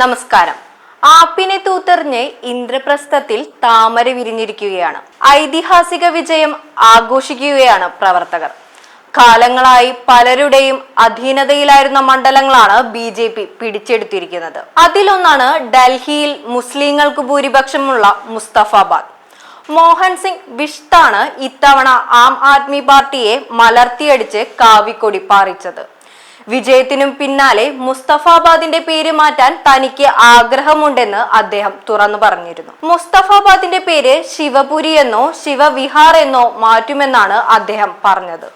നമസ്കാരം. ആപ്പിനെ തൂത്തെറിഞ്ഞ് ഇന്ദ്രപ്രസ്ഥത്തിൽ താമര വിരിഞ്ഞിരിക്കുകയാണ്. ഐതിഹാസിക വിജയം ആഘോഷിക്കുകയാണ് പ്രവർത്തകർ. കാലങ്ങളായി പലരുടെയും അധീനതയിലായിരുന്ന മണ്ഡലങ്ങളാണ് ബി ജെ പി പിടിച്ചെടുത്തിരിക്കുന്നത്. അതിലൊന്നാണ് ഡൽഹിയിൽ മുസ്ലിങ്ങൾക്ക് ഭൂരിപക്ഷമുള്ള മുസ്തഫാബാദ്. മോഹൻ സിംഗ് വിഷ്താണ് ഇത്തവണ ആം ആദ്മി പാർട്ടിയെ മലർത്തിയടിച്ച് കാവിക്കൊടി പാറിച്ചത്. വിജയത്തിനും പിന്നാലെ മുസ്തഫാബാദിന്റെ പേര് മാറ്റാൻ തനിക്ക് ആഗ്രഹമുണ്ടെന്ന് അദ്ദേഹം തുറന്നു പറഞ്ഞിരുന്നു. മുസ്തഫാബാദിന്റെ പേര് ശിവപുരി എന്നോ ശിവവിഹാർ എന്നോ മാറ്റുമെന്നാണ് അദ്ദേഹം പറഞ്ഞത്.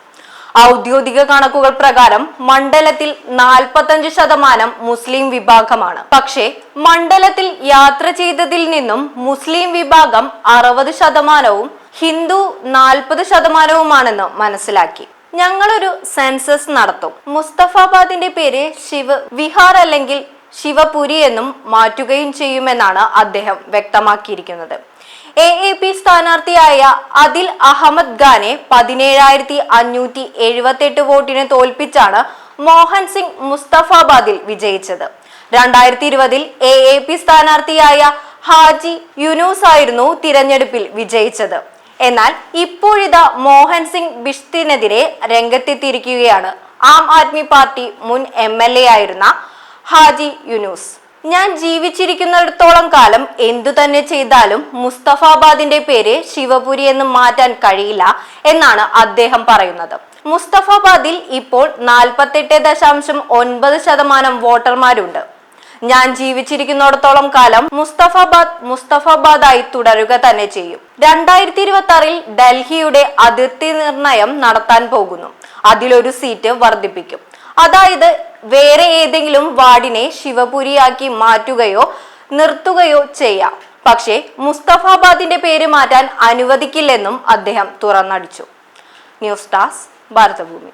ഔദ്യോഗിക കണക്കുകൾ പ്രകാരം മണ്ഡലത്തിൽ നാൽപ്പത്തഞ്ച് ശതമാനം മുസ്ലിം വിഭാഗമാണ്. പക്ഷേ മണ്ഡലത്തിൽ യാത്ര ചെയ്തതിൽ നിന്നും മുസ്ലിം വിഭാഗം അറുപത് ശതമാനവും ഹിന്ദു നാൽപ്പത് ശതമാനവുമാണെന്ന് മനസ്സിലാക്കി. ഞങ്ങളൊരു സെൻസസ് നടത്തും. മുസ്തഫാബാദിന്റെ പേര് ശിവ വിഹാർ അല്ലെങ്കിൽ ശിവപുരി എന്നും മാറ്റുകയും ചെയ്യുമെന്നാണ് അദ്ദേഹം വ്യക്തമാക്കിയിരിക്കുന്നത്. എ എ പി സ്ഥാനാർത്ഥിയായ അദിൽ അഹമ്മദ് ഖാനെ പതിനേഴായിരത്തി അഞ്ഞൂറ്റി എഴുപത്തി എട്ട് വോട്ടിന് തോൽപ്പിച്ചാണ് മോഹൻ സിംഗ് മുസ്തഫാബാദിൽ വിജയിച്ചത്. രണ്ടായിരത്തി ഇരുപതിൽ എ എ പി സ്ഥാനാർത്ഥിയായ ഹാജി യുനൂസ് ആയിരുന്നു തിരഞ്ഞെടുപ്പിൽ വിജയിച്ചത്. എന്നാൽ ഇപ്പോഴിതാ മോഹൻ സിംഗ് ബിഷ്തിനെതിരെ രംഗത്തെത്തിയിരിക്കുകയാണ്. ആം ആദ്മി പാർട്ടി മുൻ എം എൽ എ ആയിരുന്ന ഹാജി യുനൂസ്. ഞാൻ ജീവിച്ചിരിക്കുന്നിടത്തോളം കാലം എന്തു തന്നെ ചെയ്താലും മുസ്തഫാബാദിന്റെ പേര് ശിവപുരി എന്ന് മാറ്റാൻ കഴിയില്ല എന്നാണ് അദ്ദേഹം പറയുന്നത്. മുസ്തഫാബാദിൽ ഇപ്പോൾ നാൽപ്പത്തെട്ട് ദശാംശം ഒൻപത് ശതമാനം വോട്ടർമാരുണ്ട്. ഞാൻ ജീവിച്ചിരിക്കുന്നിടത്തോളം കാലം മുസ്തഫാബാദ് മുസ്തഫാബാദായി തുടരുക തന്നെ ചെയ്യും. രണ്ടായിരത്തി ഇരുപത്തി ആറിൽ ഡൽഹിയുടെ അതിർത്തി നിർണയം നടത്താൻ പോകുന്നു. അതിലൊരു സീറ്റ് വർദ്ധിപ്പിക്കും. അതായത് വേറെ ഏതെങ്കിലും വാർഡിനെ ശിവപുരിയാക്കി മാറ്റുകയോ നിർത്തുകയോ ചെയ്യാം. പക്ഷേ മുസ്തഫാബാദിന്റെ പേര് മാറ്റാൻ അനുവദിക്കില്ലെന്നും അദ്ദേഹം തുറന്നടിച്ചു. ന്യൂസ് ടാസ് ഭാരതഭൂമി.